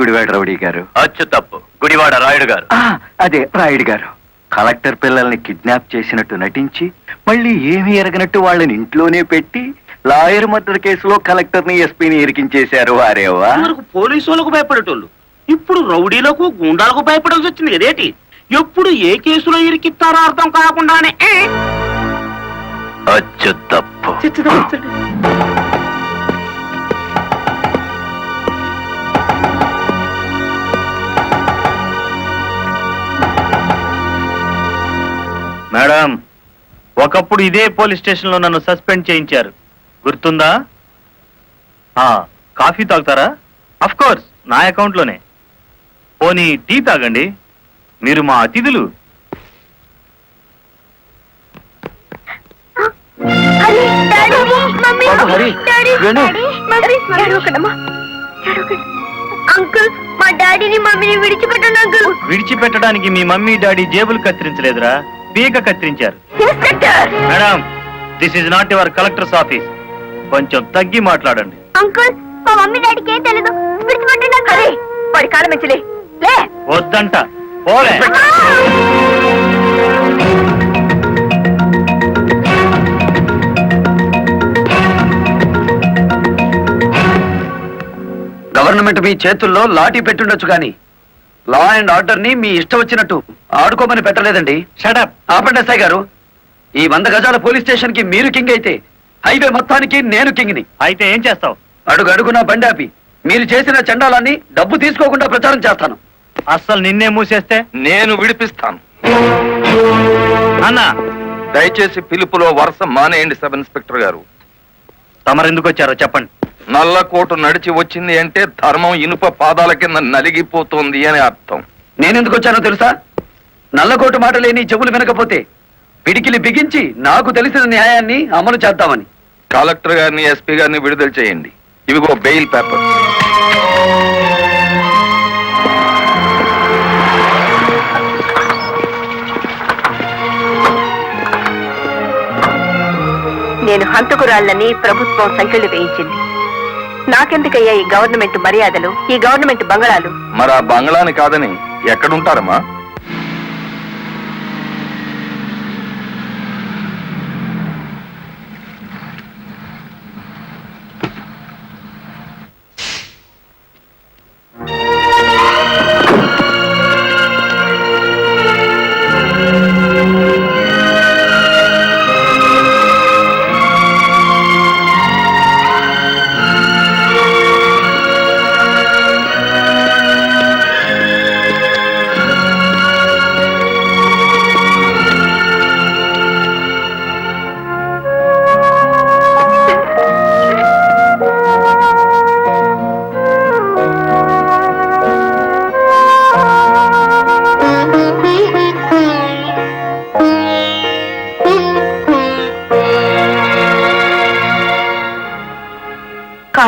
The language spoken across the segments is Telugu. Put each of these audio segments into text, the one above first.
గుడివాడ రౌడీ గారు. అచ్చు తప్పు. గుడివాడ రాయుడు గారు. ఆ, అదే రాయుడు గారు. కలెక్టర్ పిల్లల్ని కిడ్నాప్ చేసినట్టు నటించి మళ్ళీ ఏమీ ఎరగనట్టు వాళ్ళని ఇంట్లోనే పెట్టి లాయర్ మర్డర్ కేసులో కలెక్టర్ని ఎస్పీని ఇరికించేశారు వారేవా? వరకు పోలీసు వాళ్ళకు భయపడేటోళ్ళు. ఇప్పుడు రౌడీలకు గుండాలకు భయపడాల్సి వచ్చింది కదేటి ఎప్పుడు ఏ కేసులో ఇరికిస్తారో అర్థం కాకుండానే ఏ, అచ్చు తప్పు. మేడం ఒకప్పుడు ఇదే పోలీస్ స్టేషన్లో నన్ను సస్పెండ్ చేయించారు. గుర్తుందా? ఆ, కాఫీ తాగుతారా? అఫ్ కోర్స్ నా అకౌంట్లోనే పోనీ టీ తాగండి. మీరు మా అతిథులు. అంకుల్ మా డాడీని మమ్మీని విడిచిపెట్టండి అంకుల్. విడిచిపెట్టడానికి మీ మమ్మీ డాడీ జేబులు కత్తిరించలేదురా. పీక కత్తిరించారు. Inspector! Madam this is not your collector's office కొంచెం తగ్గి మాట్లాడండి. అంకుల్ మా మమ్మీ డాడీకి ఏం తెలీదు. విడిచిపెట్టండి అంకుల్? వాడి కాలం మంచిలే లే! వద్దంట. పోలే. గవర్నమెంట్ మీ చేతుల్లో లాఠీ పెట్టుండొచ్చు కానీ లా అండ్ ఆర్డర్ని మీ ఇష్టం వచ్చినట్టు ఆడుకోమని పెట్టలేదండి. షటప్ ఆపండి ఎస్ఐ గారు. ఈ వంద గజాల పోలీస్ స్టేషన్కి మీరు కింగ్ అయితే హైవే మొత్తానికి నేను కింగ్ని. అయితే ఏం చేస్తావు? అడుగు అడుగున బండి ఆపి మీరు చేసిన చండాలాన్ని డబ్బు తీసుకోకుండా ప్రచారం చేస్తాను. అస్సలు నిన్నే మూసేస్తే నేను విడిపిస్తాను. అన్నా. దయచేసి పిలుపులో వరుస మానేయండి సబ్ ఇన్స్పెక్టర్ గారు. తమరెందుకు వచ్చారో చెప్పండి. నల్లకోటు నడిచి వచ్చింది అంటే ధర్మం ఇనుప పాదాల కింద నలిగిపోతోంది అని అర్థం. నేనెందుకు వచ్చానో తెలుసా? నల్లకోటు మాట లేని చెవులు వినకపోతే పిడికిలి బిగించి నాకు తెలిసిన న్యాయాన్ని అమలు చేద్దామని. కలెక్టర్ గారిని ఎస్పీ గారిని విడుదల చేయండి. ఇవిగో బెయిల్ పేపర్. నేను హంతకురాళ్ళని ప్రభుత్వం సంఖ్యలు వేయించింది. నాకెందుకయ్యా ఈ గవర్నమెంట్ మర్యాదలు ఈ గవర్నమెంట్ బంగళాలు? మరి ఆ బంగళాని కాదని ఎక్కడుంటారమ్మా?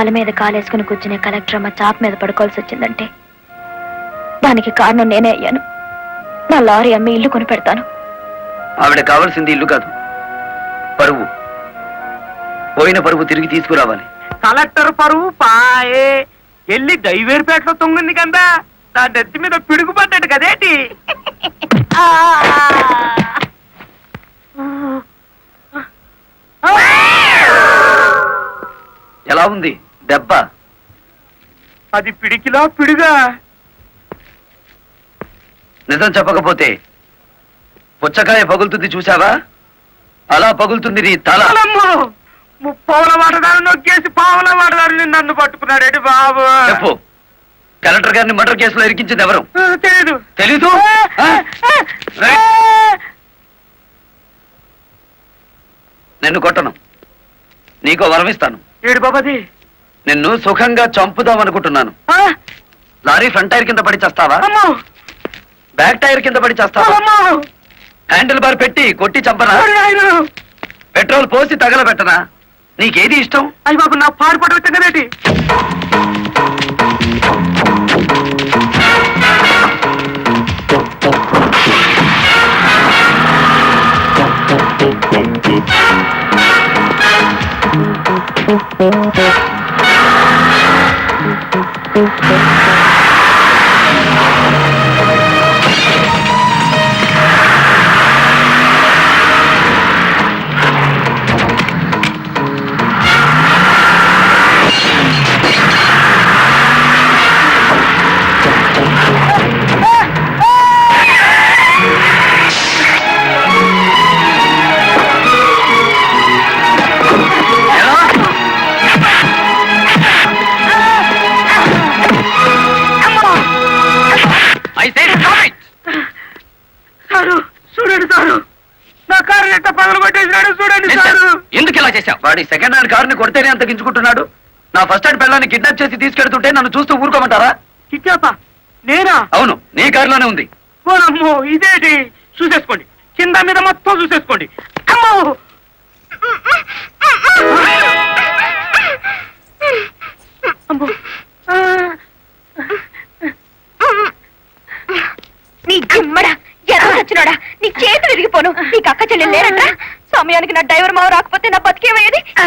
కాలు మీద కాలేసుకుని కూర్చునే కలెక్టర్ అమ్మ చాప్ మీద పడుకోవాల్సి వచ్చిందంటే. దానికి కారణం నేనే అయ్యాను. నా లారీ అమ్మి ఇల్లు కొని పెడతాను ఆవిడ కావాల్సింది ఇల్లు కాదు. పరువు. పోయిన పరువు తిరిగి తీసుకురావాలి. కలెక్టర్ పరువు పాయే. ఎల్లి దైవేరుపేటలో తొంగింది కదా? నా నెత్తి మీద పిడుగు పడ్డాడు కదేటి ఎలా ఉంది? దెబ్బ. అది పిడికిలా పిడుగా. నిజం చెప్పకపోతే పుచ్చకాయ పగులుతుంది చూసావా అలా పగులుతుంది నీ తల! ముప్పావుల వాడదారు నొక్కేసి పావుల వాడదారు నన్ను పట్టుకున్నాడేటి బాబు. చెప్పు. కలెక్టర్ గారిని మర్డర్ కేసులో ఇరికించింది ఎవరు? తెలీదు. తెలీదు. నిన్ను కొట్టను. నీకో వరం ఇస్తాను. ఏడు బాబాది నిన్ను సుఖంగా చంపుదాం అనుకుంటున్నాను. ఆ, లారీ ఫ్రంట్ టైర్ కింద పడి చేస్తావా? అమ్మో! బ్యాక్ టైర్ కింద పడి చేస్తావా? అమ్మో! హ్యాండిల్ బార్ పెట్టి కొట్టి చంపనా. పెట్రోల్ పోసి తగలబెట్టనా? నీకేది ఇష్టం? అయ్య బాబు నా చూడండి సారు? ఎందుకు ఇలా చేశావు? వాడి సెకండ్ హ్యాండ్ కారుని కొడితేనే అంత గించుకుంటున్నాడు నా ఫస్ట్ హ్యాండ్ పిల్లని కిడ్నాప్ చేసి తీసుకెళ్తుంటే నన్ను చూస్తూ ఊరుకోమంటారా? నేనా? అవును నీ కారులోనే ఉంది. ఓరమ్మో ఇదేంటి? చూసేసుకోండి. కింద మీద మొత్తం చూసేసుకోండి. అమ్మో! నీ చేతులు విరిగిపోను నీకు